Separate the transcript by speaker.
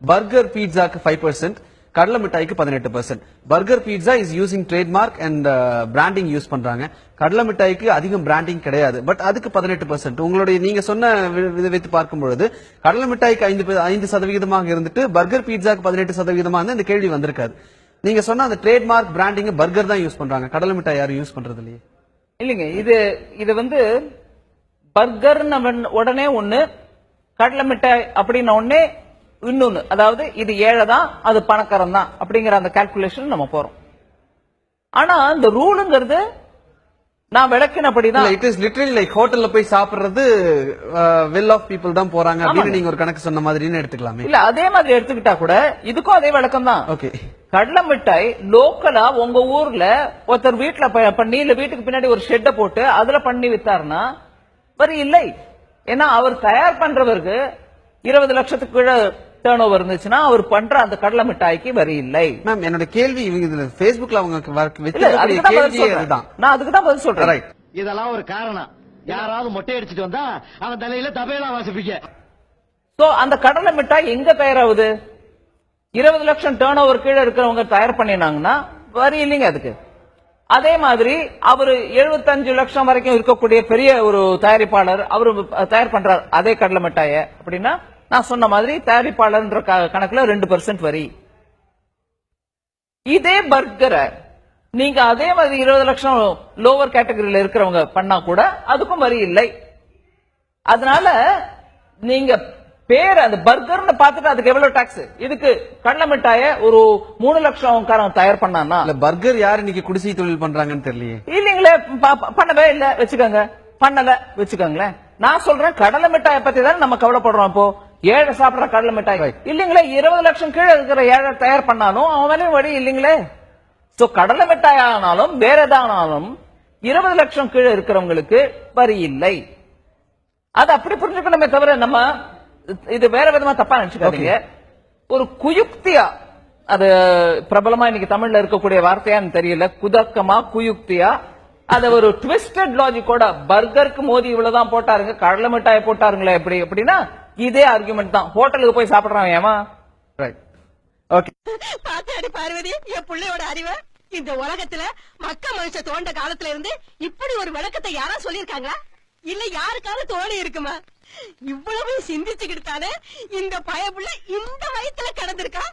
Speaker 1: Burger பீட்சாக்கு five percent கடலை மிட்டாய்க்கு பதினெட்டு percent burger pizza is using trademark and branding use பண்றாங்க. கடலை மிட்டாய்க்கு அதிகம் பிராண்டிங் கிடையாது. பட் அதுக்கு பதினெட்டு பர்சன்ட் உங்களுடைய நீங்க சொன்ன வி- விதை வைத்து பார்க்கும் பொழுது கடலை மிட்டாய்க்கு ஐந்து ஐந்து சதவிகிதமாக இருந்துட்டு பர்கர் பீட்சாக்கு பதினெட்டு சதவீதமாக இருந்து இந்த கேள்வி வந்திருக்காது. நீங்க சொன்ன அந்த ட்ரேட்மார்க் பிராண்டிங் பர்கர் தான் யூஸ் பண்றாங்க. கடலை மிட்டாய் யாரும் யூஸ் பண்றது இல்லையே.
Speaker 2: இல்லைங்க. இது இது வந்து பர்கர் உடனே ஒண்ணு கடலை மிட்டாய் அப்படின்ன உடனே இன்னொன்னு அதாவது இது ஏழை தான் அது பணக்காரன் தான் அப்படிங்கிற அந்த கால்குலேஷன் நம்ம போறோம். ஆனா இந்த ரூலுங்கிறது நான் விளக்கினபடிதான்.
Speaker 1: இட் இஸ் லிட்டரலி லைக் ஹோட்டல்ல போய் சாப்பிடுறது வெல் ஆஃப் பீப்புள் தான் போறாங்க அப்படின்னு நீங்க ஒரு கணக்கு சொன்ன மாதிரின்னு எடுத்துக்கலாமே.
Speaker 2: இல்ல அதே மாதிரி எடுத்துக்கிட்டா கூட இதுக்கும் அதே விளக்கம் தான்
Speaker 1: ஓகே
Speaker 2: கடலை மிட்டாய் லோக்கலா உங்க ஊர்ல ஒருத்தர் வீட்டுல பண்ணி இல்ல வீட்டுக்கு பின்னாடி ஒரு ஷெட்டை போட்டு அதுல பண்ணி வித்தாருன்னா வரி இல்லை. ஏன்னா அவர் தயார் பண்றவருக்கு இருபது லட்சத்துக்கு கீழே டேர்ன் ஓவர் இருந்துச்சுன்னா அவர் பண்ற அந்த கடலை மிட்டாய்க்கு வரி இல்லை.
Speaker 1: மேம் என்னோட கேள்வி இவங்க இதுல Facebookல அவங்க அதுதான்.
Speaker 2: நான் அதுக்கு தான் பதில் சொல்றேன்.
Speaker 1: ரைட்
Speaker 3: இதெல்லாம் ஒரு காரணம். யாராவது மொட்டை அடிச்சிட்டு வந்தா அவன் தலையில தபையெல்லாம் வாசிப்பீங்க
Speaker 2: சோ அந்த கடலை மிட்டாய் எங்க தயாராகுது? இருபது லட்சம் டேர்ன் ஓவர் கீழே இருக்கிறவங்க தயார் பண்ணினாங்கன்னா வரி இல்லைங்க அதுக்கு. அதே மாதிரி அவரு 75 லட்சம் வரைக்கும் இருக்கக்கூடிய பெரிய ஒரு தயாரிப்பாளர் அவரு தயார் பண்றார் அதே கடலை மிட்டாய. அப்படின்னா நான் சொன்ன மாதிரி தயாரிப்பாளர்ன்ற கணக்குல ரெண்டு பெர்சென்ட் வரி. இதே பர்கரை நீங்க அதே மாதிரி இருபது லட்சம் லோவர் கேட்டகரியில இருக்கிறவங்க பண்ணா கூட அதுக்கும் வரி இல்லை. அதனால நீங்க பேர் அந்த பர்கர்னு பார்த்துட்டு அதுக்கு எவ்வளவு டாக்ஸ் இதுக்கு கடலை மிட்டாய ஒரு மூணு லட்சம் காரன் தயார் பண்ணானா
Speaker 1: பர்கர் யார் இன்னைக்கு குடிசை தொழில் பண்றாங்கன்னு தெரியலையே.
Speaker 2: இல்லீங்களே பண்ணவே இல்ல வச்சுக்கோங்க. பண்ணல வச்சுக்கோங்களேன். நான் சொல்றேன் கடலை மிட்டாயை பத்தி தான் நம்ம கவலைப்படுறோம் இப்போ. ஏழை சாப்பிடுற கடலை மிட்டாய். இல்லீங்களே இருபது லட்சம் கீழே இருக்கிற ஏழை தயார் பண்ணாலும் அவன் வழி இல்லீங்களே. சோ கடலை மிட்டாய் ஆனாலும் வேற எதானாலும் இருபது லட்சம் கீழே இருக்கிறவங்களுக்கு வரி இல்லை. அது அப்படி புரிஞ்சுக்கணுமே தவிர நம்ம இது வேற விதமா தப்பா நினைச்சுக்காதீங்க. ஒரு குயுக்தியா அது பிரபலமா இன்னைக்கு தமிழ்ல இருக்கக்கூடிய வார்த்தையான்னு தெரியல. குதர்க்கமா குயுக்தியா அத ஒரு ட்விஸ்டட் லாஜிக்கோட பர்கருக்கு மோதி இவ்வளவுதான் போட்டாருங்க கடலை மிட்டாய் போட்டாருங்களே எப்படி அப்படின்னா இதே ஆர்குமெண்ட் தான். ஹோட்டலுக்கு போய் சாப்பிடுறான் ஏமா?
Speaker 1: ரைட் ஓகே
Speaker 4: பாத்தாடி பார்வதி என் பிள்ளையோட அறிவை. இந்த உலகத்துல மக்க மனுஷ தோண்ட காலத்துல இருந்து இப்படி ஒரு விளக்கத்தை யாரா சொல்லிருக்காங்களா இல்ல யாருக்காவது தோணி இருக்குமா? இவ்வளவு சிந்திச்சுக்கிட்டு தானே இந்த பயப்புள்ள இந்த வயத்துல கிடந்திருக்கா?